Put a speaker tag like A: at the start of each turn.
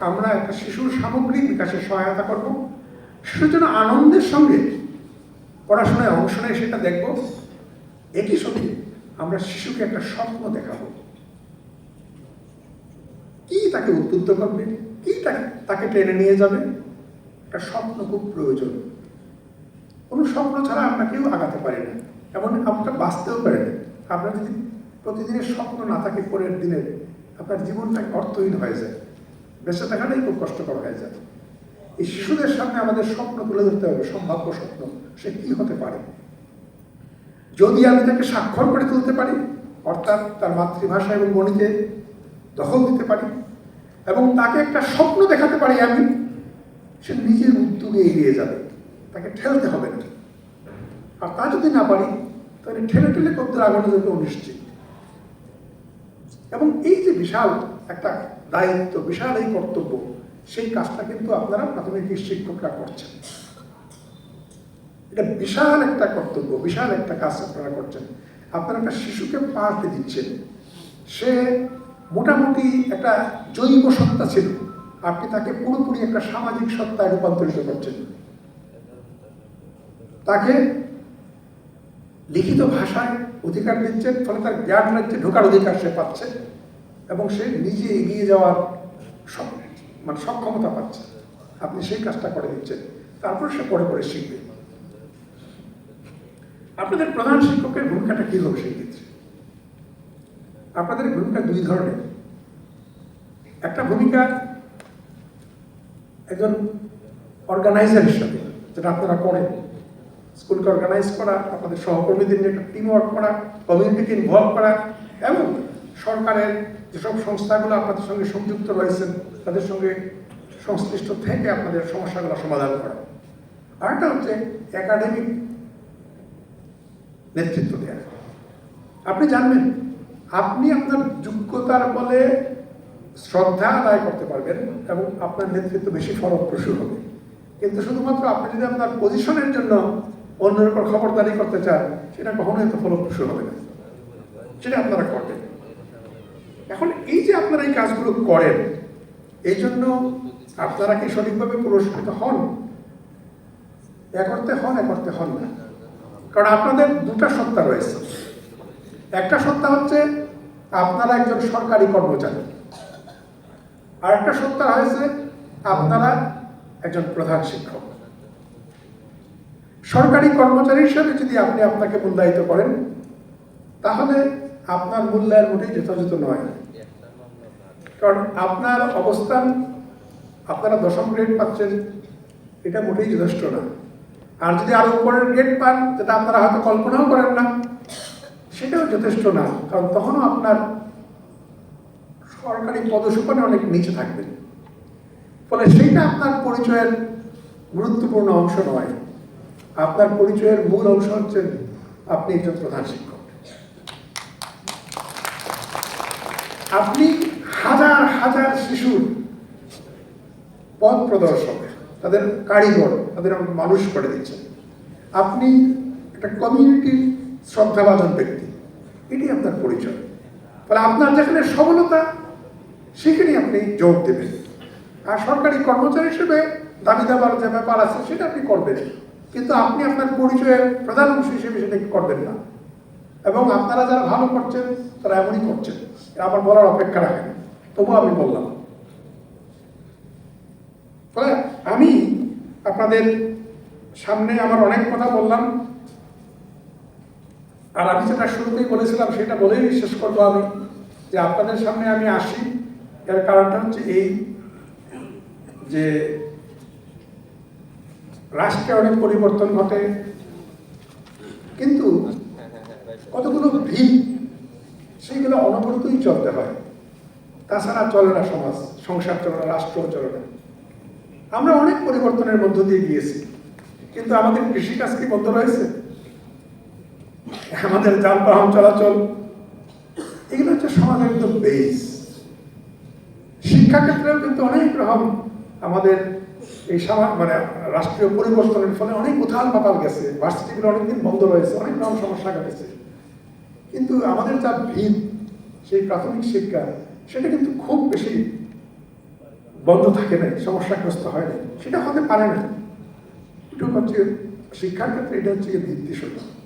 A: আমরা একটা শিশুর সামগ্রিক বিকাশে সহায়তা করব। শিশুর জন্য আনন্দের সঙ্গে পড়াশোনায় অংশ নেয় সেটা দেখব। একই সঙ্গে আমরা শিশুকে একটা স্বপ্ন দেখাবো। কি তাকে উদ্বুদ্ধ করবে? কি তাকে টেনে নিয়ে যাবে? একটা স্বপ্ন খুব প্রয়োজন। কোনো স্বপ্ন ছাড়া আমরা কেউ আগাতে পারি না। এমন আপনার বাঁচতেও পারে না। আপনার যদি প্রতিদিনের স্বপ্ন না থাকে, পরের দিনের আপনার জীবনটা অর্থহীন হয়ে যায়। বেঁচে থাকাটাই খুব কষ্টকর হয়ে যায়। এই শিশুদের সামনে আমাদের স্বপ্ন তুলে ধরতে হবে, সম্ভাব্য স্বপ্ন, সে কি হতে পারে? যদি আমি তাকে স্বাক্ষর করে তুলতে পারি, অর্থাৎ তার মাতৃভাষা এবং গণিতে দখল দিতে পারি, এবং তাকে একটা স্বপ্ন দেখাতে পারি আমি, সে নিজের উদ্যোগে এগিয়ে যাবে। তাকে ঠেলতে হবে না। আর তা যদি না পারি, তাহলে ঠেলে ঠেলে করতে আগানো যাবে অনিশ্চিত। এবং এই যে বিশাল একটা দায়িত্ব, বিশাল এই কর্তব্য। সেই কাজটা কিন্তু আপনারা প্রাথমিক শিক্ষকরা করছেন। এটা বিশাল একটা কর্তব্য, বিশাল একটা কাজ আপনারা করছেন। আপনারা একটা শিশুকে পাল্টে দিচ্ছেন। সে মোটামুটি একটা জৈব সত্তা ছিল। আপনি তাকে পুরোপুরি একটা সামাজিক সত্তায় রূপান্তরিত করছেন। তাকে লিখিত ভাষায় অধিকার দিচ্ছেন, ফলে তার জ্ঞান রাজ্যে ঢোকার অধিকার সে পাচ্ছে। এবং সে নিজে এগিয়ে যাওয়ার মানে সক্ষমতা পাচ্ছে। আপনি সেই কাজটা করে দিচ্ছেন। তারপর সে পরে পরে শিখবে। আপনাদের প্রধান শিক্ষকের ভূমিকাটা কি হবে সেই ক্ষেত্রে? আপনাদের ভূমিকা দুই ধরনের। একটা ভূমিকা একজন অর্গানাইজার হিসাবে যেটা আপনারা করেন। স্কুলকে অর্গানাইজ করা, আপনাদের সহকর্মীদের নিয়ে একটা টিম ওয়ার্ক করা কমিউনিটিকে ইনভলভ করা, এবং সরকারের যেসব সংস্থাগুলো আপনাদের সঙ্গে সংযুক্ত রয়েছেন তাদের সঙ্গে সংশ্লিষ্ট থেকে আপনাদের সমস্যাগুলো সমাধান করা। আরেকটা হচ্ছে একাডেমিক নেতৃত্ব দেওয়া আপনি জানবেন, আপনি আপনার যোগ্যতার বলে শ্রদ্ধা আদায় করতে পারবেন এবং আপনার নেতৃত্ব বেশি ফলপ্রসূ হবে। কিন্তু শুধুমাত্র আপনি যদি আপনার পজিশনের জন্য অন্যের উপর খবরদারি করতে চান, সেটা কখনোই তো ফলপ্রসূ হবে না। সেটা আপনারা করবেন। এখন এই যে আপনারা এই কাজগুলো করেন, এই জন্য আপনারা কি সঠিকভাবে পুরস্কৃত হন? এ করতে হন এ করতে হন না। কারণ আপনাদের দুটা সত্তা রয়েছে। একটা সত্তা হচ্ছে আপনারা একজন সরকারি কর্মচারী। আর একটা সত্তা হয়েছে আপনারা একজন প্রধান শিক্ষক। সরকারি কর্মচারী হিসেবে যদি আপনি আপনাকে মূল্যায়িত করেন, তাহলে আপনার মূল্যায়ন মোটেই যথাযথ নয়। কারণ আপনার অবস্থান, আপনারা দশম গ্রেড পাচ্ছেন, এটা মোটেই যথেষ্ট না। আর যদি আরও উপরের গ্রেড পান, যেটা আপনারা হয়তো কল্পনাও করেন না, সেটাও যথেষ্ট না, কারণ তখনও আপনার সরকারি পদসুপানে অনেক নিচে থাকবেন। ফলে সেইটা আপনার পরিচয়ের গুরুত্বপূর্ণ অংশ নয়। আপনার পরিচয়ের মূল অংশ হচ্ছেন আপনি একজন প্রধান শিক্ষক। আপনি হাজার হাজার শিশুর পথ প্রদর্শক, তাদের কারিগর, তাদের মানুষ করে দিচ্ছে। আপনি একটা কমিউনিটির শ্রদ্ধাভাজন ব্যক্তি, এটি আপনার পরিচয়। ফলে আপনার যেখানে সবলতা সেখানেই আপনি যোগ দেবেন। আর সরকারি কর্মচারী হিসেবে দাবি দাবার যে ব্যাপার আছে, সেটা আপনি করবেন। কিন্তু আপনি আপনার পরিচয়ের প্রধান অংশ হিসেবে সেটা করবেন না। এবং আপনারা যারা ভালো করছেন, তারা এমনই করছেন। আমার বলার অপেক্ষা রাখেন। তবুও আমি বললাম। আমি আপনাদের সামনে আমার অনেক কথা বললাম। আর আমি যেটা শুরুতেই বলেছিলাম সেটা বলেই শেষ করব আমি, যে আপনাদের সামনে আমি আসি। এর কারণটা হচ্ছে এই যে রাষ্ট্রে অনেক পরিবর্তন ঘটে, কিন্তু কতগুলো ভিড়, সেইগুলো অনবরতই চলতে হয়। তাছাড়া চলে না সমাজ, সংসার চলে না রাষ্ট্র চলে না। আমরা অনেক পরিবর্তনের মধ্য দিয়ে গিয়েছি, কিন্তু আমাদের কৃষিকাজ কি বন্ধ রয়েছে? আমাদের যানবাহন চলাচল, এগুলো হচ্ছে সমাজের একদম বেস শিক্ষাক্ষেত্রেও কিন্তু অনেক রকম আমাদের এই সমাজ মানে রাষ্ট্রীয় পরিবর্তনের ফলে অনেক উথাল পাতাল গেছে। ভার্সিটিগুলো অনেকদিন বন্ধ রয়েছে, অনেক রকম সমস্যা ঘটেছে। কিন্তু আমাদের যা ভিত, সেই প্রাথমিক শিক্ষা সেটা কিন্তু খুব বেশি বন্ধ থাকে নাই, সমস্যাগ্রস্ত হয় নাই। সেটা হতে পারে না। এটা হচ্ছে শিক্ষার ক্ষেত্রে এটা হচ্ছে ভিত্তি ভিত্তি